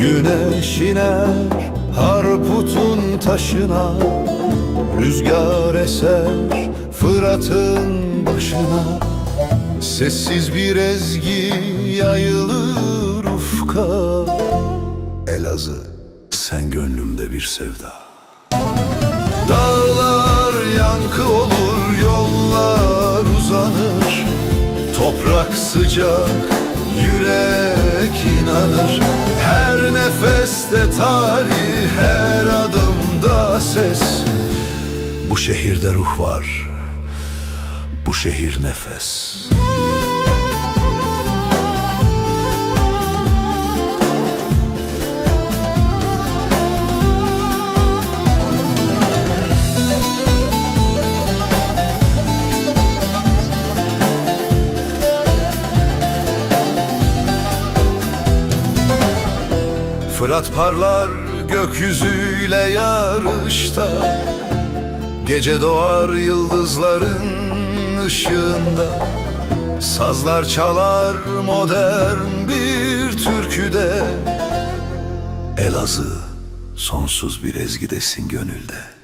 Güneş iner Harput'un taşına Rüzgar eser Fırat'ın başına. Sessiz bir ezgi yayılır ufka. Elazığ sen gönlümde bir sevda. Dağlar yankı olur yollar uzanır. Toprak sıcak yürek inanır nefeste tarih her adımda ses. Bu şehirde ruh var Bu şehir nefes Fırat parlar gökyüzüyle yarışta. Gece doğar yıldızların ışığında. Sazlar çalar modern bir türküde. Elazığ sonsuz bir ezgidesin gönülde